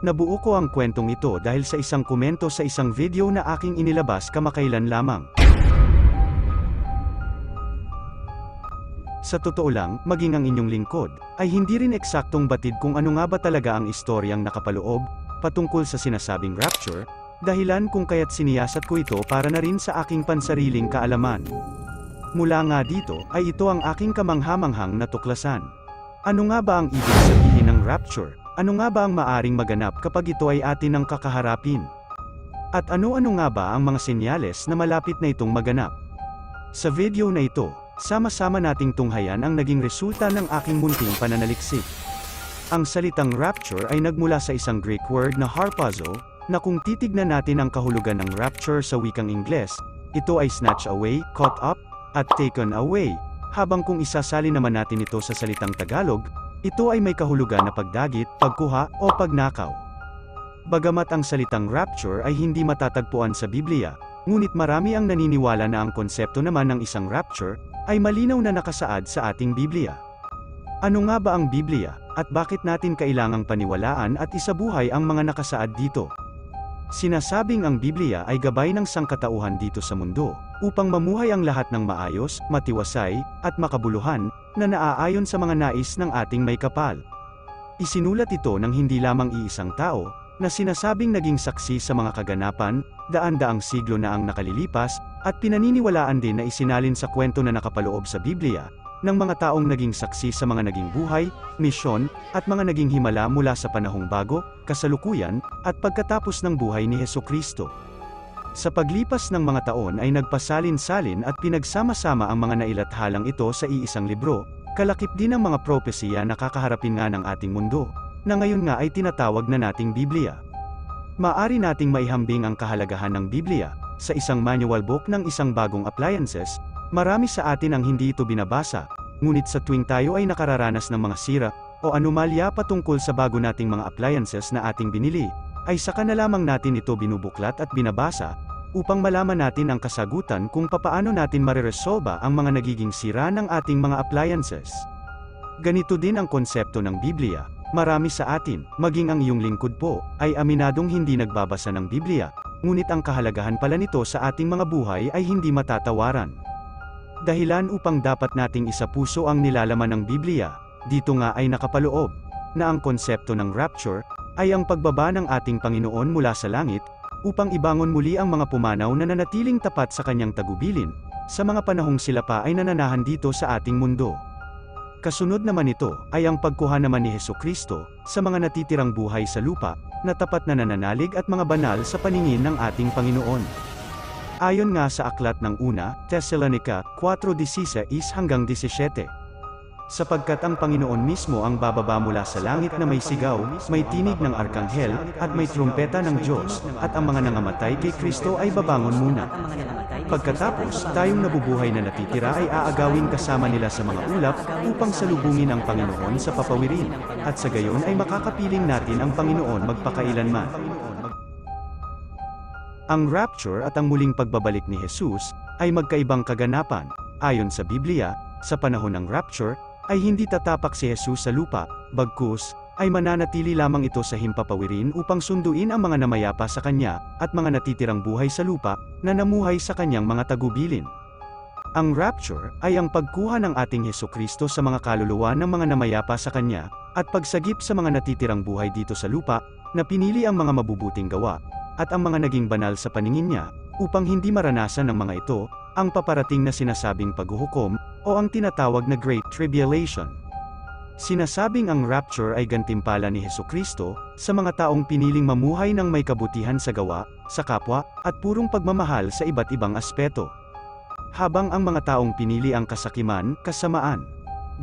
Nabuo ko ang kwentong ito dahil sa isang komento sa isang video na aking inilabas kamakailan lamang. Sa totoo lang, maging ang inyong lingkod, ay hindi rin eksaktong batid kung ano nga ba talaga ang istoryang nakapaloob, patungkol sa sinasabing rapture, dahilan kung kaya't siniyasat ko ito para na rin sa aking pansariling kaalaman. Mula nga dito, ay ito ang aking kamanghamanghang natuklasan. Ano nga ba ang ibig sabihin ng rapture? Ano nga ba ang maaring maganap kapag ito ay atin ang kakaharapin? At ano-ano nga ba ang mga senyales na malapit na itong maganap? Sa video na ito, sama-sama nating tunghayan ang naging resulta ng aking munting pananaliksik. Ang salitang rapture ay nagmula sa isang Greek word na harpazo, na kung titignan natin ang kahulugan ng rapture sa wikang Ingles, ito ay snatch away, caught up, at taken away, habang kung isasali naman natin ito sa salitang Tagalog, ito ay may kahulugan na pagdagit, pagkuha, o pagnakaw. Bagamat ang salitang rapture ay hindi matatagpuan sa Biblia, ngunit marami ang naniniwala na ang konsepto naman ng isang rapture ay malinaw na nakasaad sa ating Biblia. Ano nga ba ang Biblia, at bakit natin kailangang paniwalaan at isabuhay ang mga nakasaad dito? Sinasabing ang Biblia ay gabay ng sangkatauhan dito sa mundo, upang mamuhay ang lahat ng maayos, matiwasay, at makabuluhan, na naaayon sa mga nais ng ating may kapal. Isinulat ito ng hindi lamang iisang tao, na sinasabing naging saksi sa mga kaganapan, daan-daang siglo na ang nakalilipas, at pinaniniwalaan din na isinalin sa kwento na nakapaloob sa Biblia, ng mga taong naging saksi sa mga naging buhay, misyon, at mga naging himala mula sa panahong bago, kasalukuyan, at pagkatapos ng buhay ni Heso Kristo. Sa paglipas ng mga taon ay nagpasalin-salin at pinagsama-sama ang mga nailathalang ito sa iisang libro, kalakip din ang mga propesya na kakaharapin nga ng ating mundo, na ngayon nga ay tinatawag na nating Biblia. Maari nating maihambing ang kahalagahan ng Biblia, sa isang manual book ng isang bagong appliances, marami sa atin ang hindi ito binabasa, ngunit sa tuwing tayo ay nakararanas ng mga sira, o anomalya patungkol sa bago nating mga appliances na ating binili, ay saka na lamang natin ito binubuklat at binabasa, upang malaman natin ang kasagutan kung papaano natin mareresolba ang mga nagiging sira ng ating mga appliances. Ganito din ang konsepto ng Biblia, marami sa atin, maging ang iyong lingkod po, ay aminadong hindi nagbabasa ng Biblia, ngunit ang kahalagahan pala nito sa ating mga buhay ay hindi matatawaran. Dahilan upang dapat nating isapuso ang nilalaman ng Biblia, dito nga ay nakapaloob, na ang konsepto ng rapture, ay ang pagbaba ng ating Panginoon mula sa langit, upang ibangon muli ang mga pumanaw na nanatiling tapat sa kanyang tagubilin, sa mga panahong sila pa ay nananahan dito sa ating mundo. Kasunod naman ito, ay ang pagkuha naman ni Heso Kristo, sa mga natitirang buhay sa lupa, na tapat na nananalig at mga banal sa paningin ng ating Panginoon. Ayon nga sa aklat ng una, Thessalonica 4.16 hanggang 17. Sapagkat ang Panginoon mismo ang bababa mula sa langit na may sigaw, may tinig ng arkanghel, at may trumpeta ng Diyos, at ang mga nangamatay kay Kristo ay babangon muna. Pagkatapos, tayong nabubuhay na natitira ay aagawin kasama nila sa mga ulap, upang salubungin ang Panginoon sa papawirin, at sa gayon ay makakapiling natin ang Panginoon magpakailanman. Ang rapture at ang muling pagbabalik ni Jesus ay magkaibang kaganapan. Ayon sa Biblia, sa panahon ng rapture, ay hindi tatapak si Jesus sa lupa, bagkus, ay mananatili lamang ito sa himpapawirin upang sunduin ang mga namayapa sa kanya, at mga natitirang buhay sa lupa, na namuhay sa kanyang mga tagubilin. Ang rapture ay ang pagkuha ng ating Heso Kristo sa mga kaluluwa ng mga namayapa sa kanya, at pagsagip sa mga natitirang buhay dito sa lupa, na pinili ang mga mabubuting gawa, at ang mga naging banal sa paningin niya, upang hindi maranasan ng mga ito, ang paparating na sinasabing paghuhukom, o ang tinatawag na Great Tribulation. Sinasabing ang rapture ay gantimpala ni Heso Kristo, sa mga taong piniling mamuhay ng may kabutihan sa gawa, sa kapwa, at purong pagmamahal sa iba't ibang aspeto. Habang ang mga taong pinili ang kasakiman, kasamaan,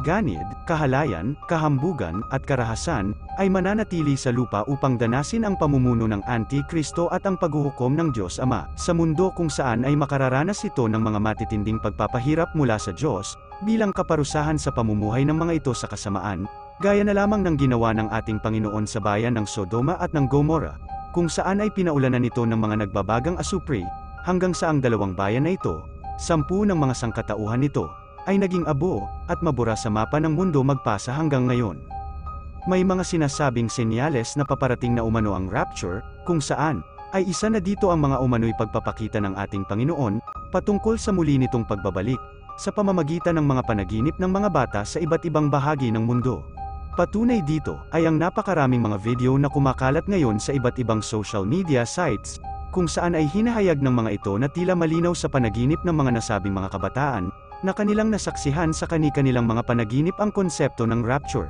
ganid, kahalayan, kahambugan, at karahasan, ay mananatili sa lupa upang danasin ang pamumuno ng Antikristo at ang paghuhukom ng Diyos Ama, sa mundo kung saan ay makararanas ito ng mga matitinding pagpapahirap mula sa Diyos, bilang kaparusahan sa pamumuhay ng mga ito sa kasamaan, gaya na lamang ng ginawa ng ating Panginoon sa bayan ng Sodoma at ng Gomorrah, kung saan ay pinaulanan ito ng mga nagbabagang asupri, hanggang sa ang dalawang bayan na ito, sampu ng mga sangkatauhan nito, ay naging abo, at mabura sa mapa ng mundo magpasa hanggang ngayon. May mga sinasabing senyales na paparating na umano ang rapture, kung saan, ay isa na dito ang mga umano'y pagpapakita ng ating Panginoon, patungkol sa muli nitong pagbabalik, sa pamamagitan ng mga panaginip ng mga bata sa iba't ibang bahagi ng mundo. Patunay dito ay ang napakaraming mga video na kumakalat ngayon sa iba't ibang social media sites, kung saan ay hinahayag ng mga ito na tila malinaw sa panaginip ng mga nasabing mga kabataan, na kanilang nasaksihan sa kani-kanilang mga panaginip ang konsepto ng rapture.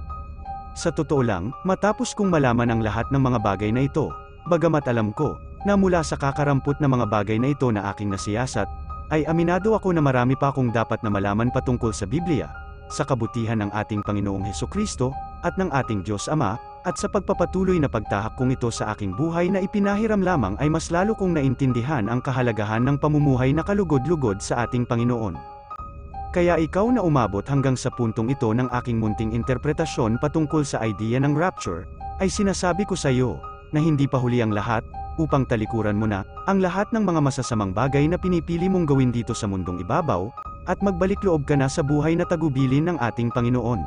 Sa totoo lang, matapos kong malaman ang lahat ng mga bagay na ito, bagamat alam ko, na mula sa kakarampot na mga bagay na ito na aking nasiyasat, ay aminado ako na marami pa akong dapat na malaman patungkol sa Biblia, sa kabutihan ng ating Panginoong Heso Kristo, at ng ating Diyos Ama, at sa pagpapatuloy na pagtahak kong ito sa aking buhay na ipinahiram lamang ay mas lalo kong naintindihan ang kahalagahan ng pamumuhay na kalugod-lugod sa ating Panginoon. Kaya ikaw na umabot hanggang sa puntong ito ng aking munting interpretasyon patungkol sa idea ng rapture, ay sinasabi ko sa iyo, na hindi pa huli ang lahat, upang talikuran mo na, ang lahat ng mga masasamang bagay na pinipili mong gawin dito sa mundong ibabaw, at magbalik loob ka na sa buhay na tagubilin ng ating Panginoon.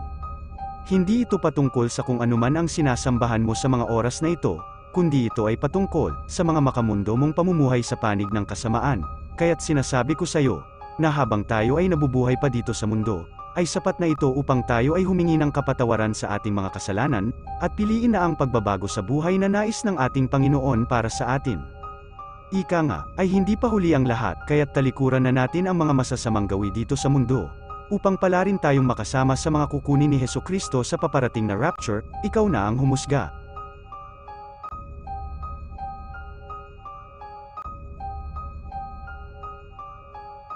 Hindi ito patungkol sa kung anuman ang sinasambahan mo sa mga oras na ito, kundi ito ay patungkol sa mga makamundo mong pamumuhay sa panig ng kasamaan, kaya't sinasabi ko sa iyo, na habang tayo ay nabubuhay pa dito sa mundo, ay sapat na ito upang tayo ay humingi ng kapatawaran sa ating mga kasalanan, at piliin na ang pagbabago sa buhay na nais ng ating Panginoon para sa atin. Ika nga, ay hindi pa huli ang lahat kaya't talikuran na natin ang mga masasamang gawi dito sa mundo, upang pala rin tayong makasama sa mga kukunin ni Heso Kristo sa paparating na rapture, ikaw na ang humusga.